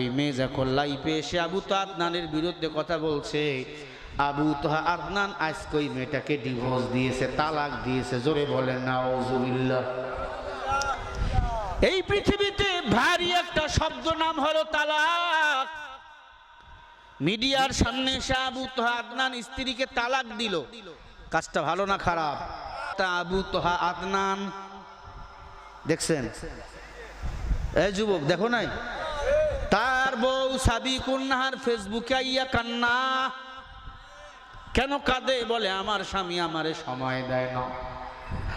ওই মেয়ে যখন লাইফে এসে আবু তো আদনানের বিরুদ্ধে কথা বলছে, আবু তোহা আদনান আজকে ওই মেয়েটাকে ডিভোর্স দিয়েছে, তালাক দিয়েছে, জোরে বলেন না ওজুবিল্লাহ এই পৃথিবীতে ভারী একটা শব্দ নাম হলো তালাক। মিডিয়ার সামনে এসে আবু তোহা আদনান স্ত্রীকে তালাক দিল। কাজটা ভালো না খারাপ? তা আবু তোহা আদনান, দেখছেন? এই যুবক, দেখো নাই? তার বউ সাবি কুন্নাহার ফেসবুকে আইয়া কান্না। কেন কাঁদে? বলে, আমার স্বামী আমারে সময় দেয় না।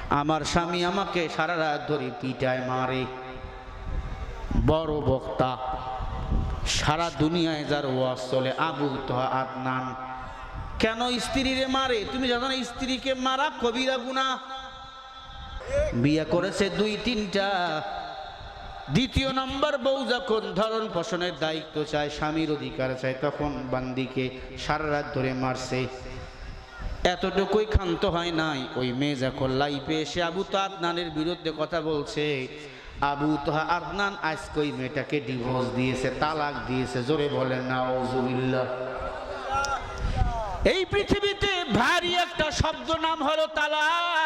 আমার স্বামী আমাকে সারা রাত ধরে পিটায় মারে। বড় বক্তা। সারা দুনিয়ায় যার ওয়াজ চলে, আবু তোহা আদনান। কেন স্ত্রীরে মারে? তুমি জানো না, স্ত্রীকে মারা কবিরা গুনা বিয়ে করেছে দুই তিনটা দ্বিতীয় নম্বর বউ যখন ধরন পোষণের দায়িত্ব চায়, স্বামীর অধিকার চায়, তখন বান্দিকে সারা রাত ধরে মারছে। এতটুকুই ক্ষান্ত হয় নাই। ওই মেয়ে যখন লাইফে এসে আবু তো আদনানের বিরুদ্ধে কথা বলছে, আবু তোহা আদনান আজকে ওই মেয়েটাকে ডিভোর্স দিয়েছে, তালাক দিয়েছে, জোরে বলেন না ওজুবিল্লাহ এই পৃথিবীতে ভারী একটা শব্দ নাম হলো তালাক।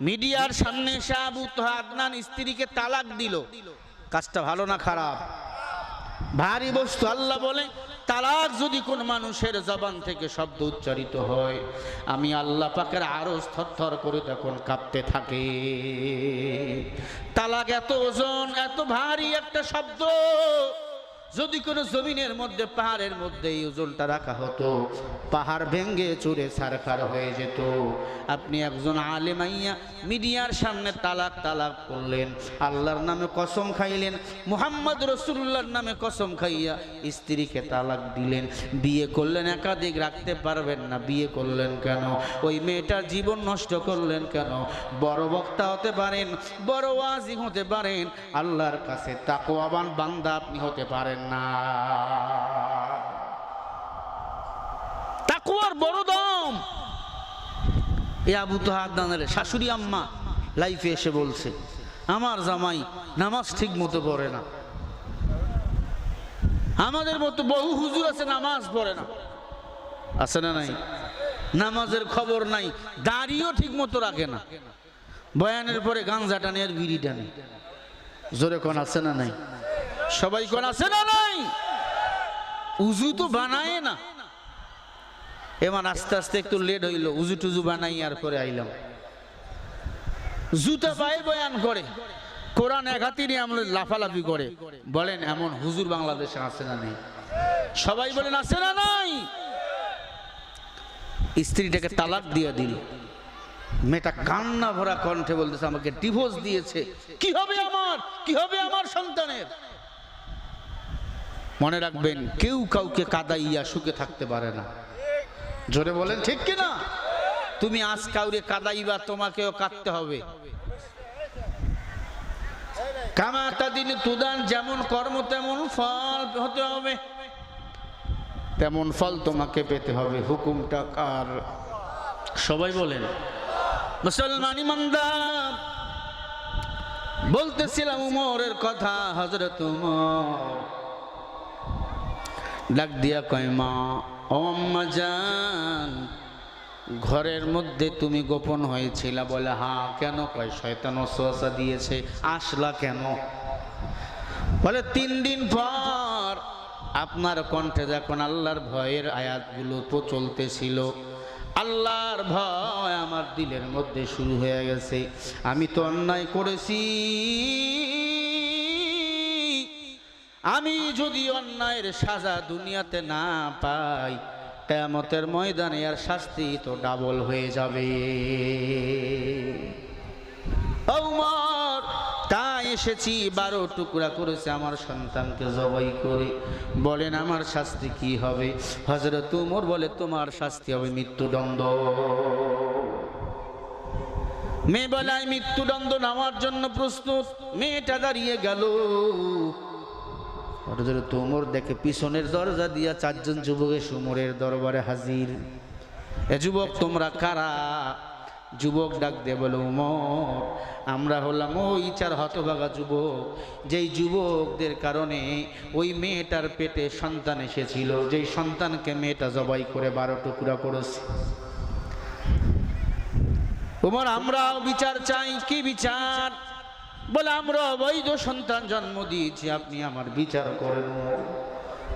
মিডিয়ার সামনে আবু তোহা আদনান স্ত্রীকে তালাক দিল। কাজটা ভালো না খারাপ? ভারী বস্তু, আল্লাহ বলে, তালাক যদি কোন মানুষের জবান থেকে শব্দ উচ্চারিত হয়, আমি আল্লাহ পাকের আরও থর করে তখন কাঁপতে থাকে। তালাক এত ওজন, এত ভারী একটা শব্দ। যদি কোনো জমিনের মধ্যে, পাহাড়ের মধ্যে এই ওজনটা রাখা হতো, পাহাড় ভেঙ্গে চুরে সারখার হয়ে যেত। আপনি একজন আলেমাইয়া মিডিয়ার সামনে তালাক তালাক করলেন, আল্লাহর নামে কসম খাইলেন, মুহাম্মদ রসুল্লাহর নামে কসম খাইয়া স্ত্রীকে তালাক দিলেন। বিয়ে করলেন একাধিক, রাখতে পারবেন না, বিয়ে করলেন কেন? ওই মেয়েটার জীবন নষ্ট করলেন কেন? বড় বক্তা হতে পারেন, বড় ওয়াজি হতে পারেন, আল্লাহর কাছে তাকওয়াবান বান্দা আপনি হতে পারেন শাশুড়ি আম্মা লাইফে এসে বলছে, আমার জামাই নামাজ ঠিক মতো পড়ে না। আমাদের মতো বহু হুজুর আছে নামাজ পড়ে না। আছে না নাই? নামাজের খবর নাই, দাড়িও ঠিক মতো রাখে না। বয়ানের পরে গাঞ্জা টানে আর বিড়ি টানে। জোরে কোন আছে না নাই? সবাই কোন আছে না উজু তো বানায় না। এবার আস্তে আস্তে একটু লেট হইল, উজু টুজু বানাই আর পরে আইলাম। জুতা পায়ে বয়ান করে, কোরআন এক হাতি নিয়ে আমরা লাফালাফি করে। বলেন, এমন হুজুর বাংলাদেশে আছে না নেই? সবাই বলেন, আছে না নাই? স্ত্রীটাকে তালাক দিয়ে দিল। মেয়েটা কান্না ভরা কণ্ঠে বলতেছে, আমাকে ডিভোর্স দিয়েছে। কি হবে আমার? কি হবে আমার সন্তানের? মনে রাখবেন কেউ কাউকে কাদাইয়া সুখে থাকতে পারে না। জোরে বলেন ঠিক কি না? তুমি আজ কাউরে কাদাইবা তোমাকেও কাঁদতে হবে। কামাতা দিন তুদান যেমন কর্ম তেমন ফল হতে হবে। তেমন ফল তোমাকে পেতে হবে হুকুমটা কার? সবাই বলেন। মুসলমান ইমানদার বলতেছিলাম উমরের কথা হজরত উমর। ডাক দিয়া কয়, মা, ও আম্মা জান, ঘরের মধ্যে তুমি গোপন হয়েছিল বলে, হা, কেন? কয়, শয়তান ওসওয়াসা দিয়েছে, আসলা কেন? বলে, তিন দিন পর আপনার কণ্ঠে যখন আল্লাহর ভয়ের আয়াতগুলো চলতেছিল আল্লাহর ভয় আমার দিলের মধ্যে শুরু হয়ে গেছে। আমি তো অন্যায় করেছি। আমি যদি অন্যায়ের সাজা দুনিয়াতে না পাই, কেয়ামতের ময়দানে আর শাস্তি তো ডাবল হয়ে যাবে। ওমর তাই এসেছি, বারো টুকরা করেছে আমার সন্তানকে জবাই করে। বলেন, আমার শাস্তি কি হবে? হজরত উমর বলে, তোমার শাস্তি হবে মৃত্যুদণ্ড। মেয়ে বলে মৃত্যুদণ্ড নেওয়ার জন্য প্রস্তুত, মেয়েটা দাঁড়িয়ে গেল। হজরত উমর দেখে পিছনের দরজা দিয়া চারজন যুবকের সুমরের দরবারে হাজির। এ যুবক, তোমরা কারা? যুবক ডাক দিয়ে বলে, উমর, আমরা হলাম ওই চার হতভাগা যুবক। যেই যুবকদের কারণে ওই মেয়েটার পেটে সন্তান এসেছিল। যেই সন্তানকে মেয়েটা জবাই করে বারো টুকরা করেছে। উমর, আমরাও বিচার চাই। কি বিচার? বলে, আমরা অবৈধ সন্তান জন্ম দিয়েছি, আপনি আমার বিচার করেন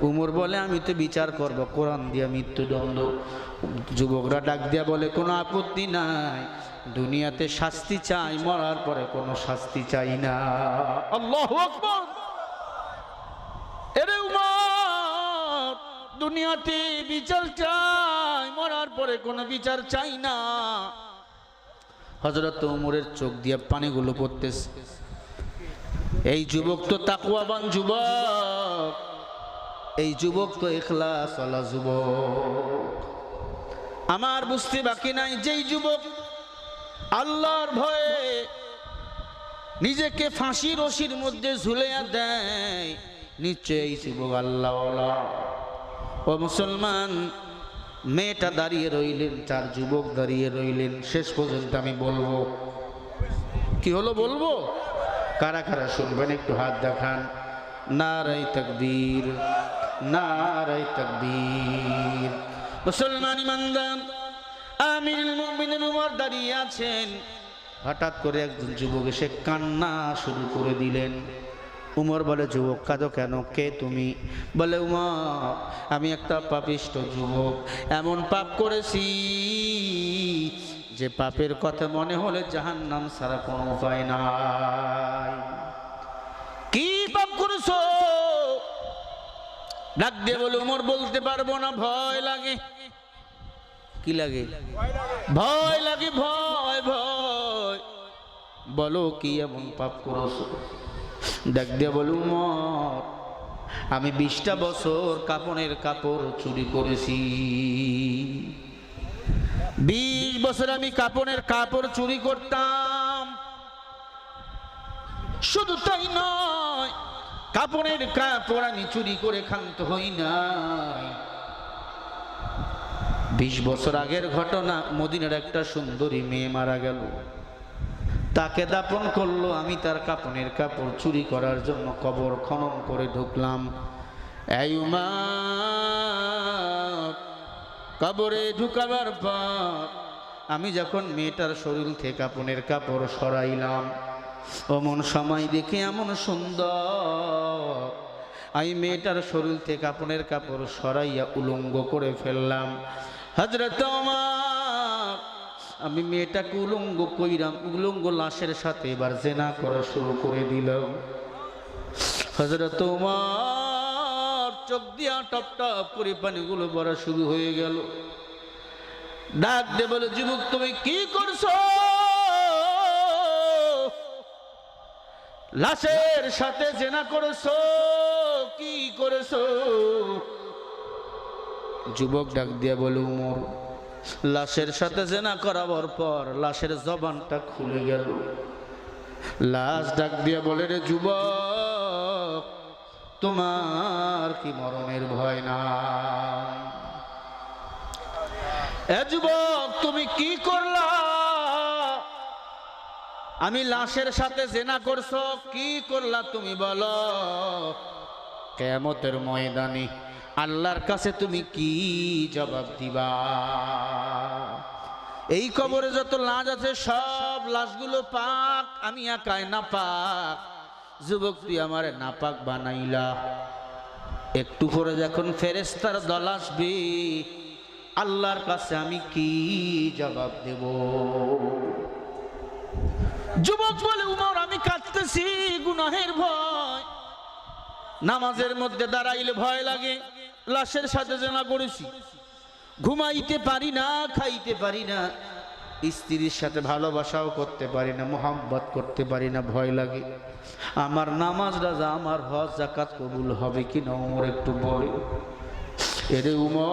উমর। বলে, আমি তো বিচার করব, কোরআন দিয়া মৃত্যুদণ্ড। যুবকরা ডাক দিয়া বলে, কোনো আপত্তি নাই, দুনিয়াতে শাস্তি চাই, মরার পরে কোনো শাস্তি চাই না। আল্লাহু এরে উমর, দুনিয়াতে বিচার চাই, মরার পরে কোনো বিচার চাই না। হজরত উমরের চোখ দিয়ে পানিগুলো পড়তেছে। এই যুবক তো তাকুয়াবান যুবক। এই যুবক তো এখলাস ওয়ালা যুবক। আমার বুঝতে বাকি নাই যেই যুবক আল্লাহর ভয়ে নিজেকে ফাঁসি রশির মধ্যে ঝুলিয়া দেয়, নিশ্চয়ই এই যুবক আল্লাহ ও মুসলমান মেয়েটা দাঁড়িয়ে রইলেন, চার যুবক দাঁড়িয়ে রইলেন। শেষ পর্যন্ত আমি বলব, কি হলো বলব? কারা কারা শুনবেন? একটু হাত দেখান। নারাই তকবীর নারাই তকবীর। মুসলমান ইমানদার, আমিরুল মুমিনিন উমর দাঁড়িয়ে আছেন। হঠাৎ করে একজন যুবক এসে কান্না শুরু করে দিলেন। উমর বলে, যুবক, কাঁদো কেন? কে তুমি? বলে উমর আমি একটা পাপিষ্ট যুবক। এমন পাপ করেছি যে পাপের কথা মনে হলে জাহান নাম সারা কোনো উপায় নাই। কি পাপ করেছ? ডাক দিয়ে বলে, উমর, বলতে পারব না, ভয় লাগে। কি লাগে? ভয় লাগে, ভয় ভয়। বলো, কি এমন পাপ করেছ? ডাক দিয়ে বলে, উমর, আমি বিশটা বছর কাপড়ের কাপড় চুরি করেছি। বিশ বছর আমি কাপড়ের কাপড় চুরি করতাম। শুধু তাই নয় কাপড়ের কাপড় আমি চুরি করে খান্ত হই নাই। বিশ বছর আগের ঘটনা, মদিনার একটা সুন্দরী মেয়ে মারা গেল। তাকে দাপন করল, আমি তার কাপনের কাপড় চুরি করার জন্য কবর খনন করে ঢুকলাম। কবরে ঢুকাবার পর আমি যখন মেয়েটার শরীর থেকে কাপনের কাপড় সরাইলাম, অমন সময় দেখে এমন সুন্দর। আমি মেয়েটার শরীর থেকে কাপনের কাপড় সরাইয়া উলঙ্গ করে ফেললাম। হজরত আমার আমি মেয়েটাকে উলঙ্গ কইরাম, উলঙ্গ লাশের সাথে এবার জেনা করা শুরু করে দিলাম। হজরত তোমার চোখ দিয়া টপ টপ করে পানিগুলো পড়া শুরু হয়ে গেল। ডাক দে বলে, যুবক, তুমি কি করছ? লাশের সাথে জেনা করেছ, কি করেছ? যুবক ডাক দিয়া বলে, উমর লাশের সাথে জেনা করাবার পর লাশের জবানটা খুলে গেল। লাশ ডাক দিয়ে বলে, রে যুবক, তোমার কি মরণের ভয় না এ যুবক, তুমি কি করলা? আমি লাশের সাথে জেনা করছ, কি করলা তুমি বলো? কেমতের ময়দানে আল্লাহর কাছে তুমি কি জবাব দিবা? এই কবরে যত লাশ আছে, সব লাশগুলো পাক, আমি একাই না পাক যুবক, তুই আমার না পাক বানাইলা। একটু পরে যখন ফেরেস্তার দল আসবে, আল্লাহর কাছে আমি কি জবাব দেব? যুবক বলে, উমর, আমি কাঁদতেছি, গুনাহের ভয়। নামাজের মধ্যে দাঁড়াইলে ভয় লাগে। লাশের সাথে জানা করেছি। ঘুমাইতে পারি না, খাইতে পারি না। স্ত্রীর সাথে ভালোবাসাও করতে পারি না, মোহাম্মত করতে পারি না, ভয় লাগে। আমার নামাজ রাজা আমার হজ জাকাত কবুল হবে কি না উমর একটু বলে। এরে উমর,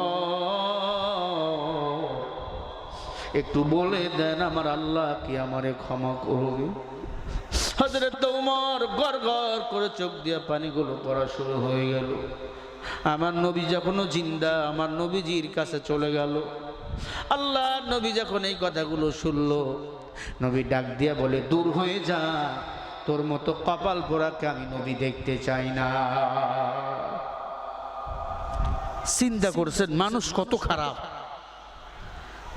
একটু বলে দেন আমার আল্লাহ কি আমারে ক্ষমা করবে? হজরত উমর গড় গড় করে চোখ দিয়ে পানিগুলো পড়া শুরু হয়ে গেল। আমার নবী যখনও জিন্দা, আমার নবীজির কাছে চলে গেল। আল্লাহ নবী যখন এই কথাগুলো শুনল, নবী ডাক দিয়া বলে, দূর হয়ে যা, তোর মতো কপাল পোড়াকে আমি নবী দেখতে চাই না। চিন্তা করছেন, মানুষ কত খারাপ।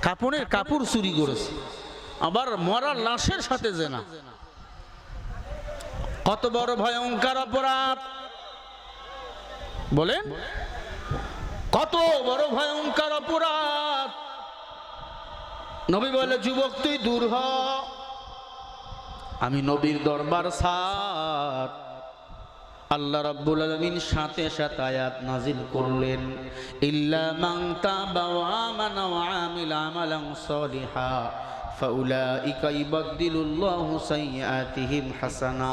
কাপড়ের কাপড় চুরি করেছে, আবার মরা লাশের সাথে জেনা। কত বড় ভয়ঙ্কর অপরাধ। বলেন। কত বড় ভয়ঙ্কর অপরাধ। নবী বলে, যুবক, তুই দূর হ। আমি নবীর দরবার সার আল্লাহ রাব্বুল আলামিন সাথে সাথে আয়াত নাজিল করলেন। ইল্লা মান তাবা ওয়া আমানা ওয়া আমিলা আমালান সালিহা। ফাউলাইকা ইবাদদিলুল্লাহু সাইয়্যাতিহিম হাসানা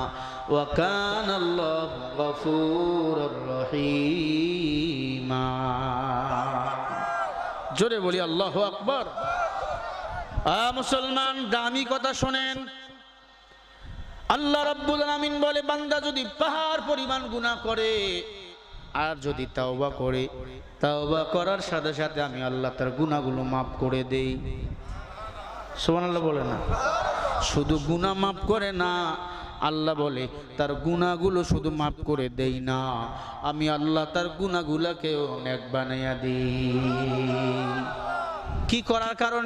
ওয়া কানা আল্লাহু গফুরুর রহিমা। জোরে বলি, আল্লাহ আকবর। মুসলমান, দামি কথা শোনেন। আল্লাহ রাব্বুল আলামিন বলে, বান্দা যদি পাহাড় পরিমাণ গুনাহ করে, আর যদি তাওবা করে, তাওবা করার সাথে সাথে আমি আল্লাহ তার গুনাহগুলো মাফ করে দেই। সুবহানাল্লাহ বলে না। শুধু গুনাহ মাফ করে না আল্লাহ বলে তার গুনাহগুলো শুধু মাফ করে দেই না। আমি আল্লাহ তার গুনাহগুলোকেও অনেক বানাইয়া দিই। কি করার কারণে?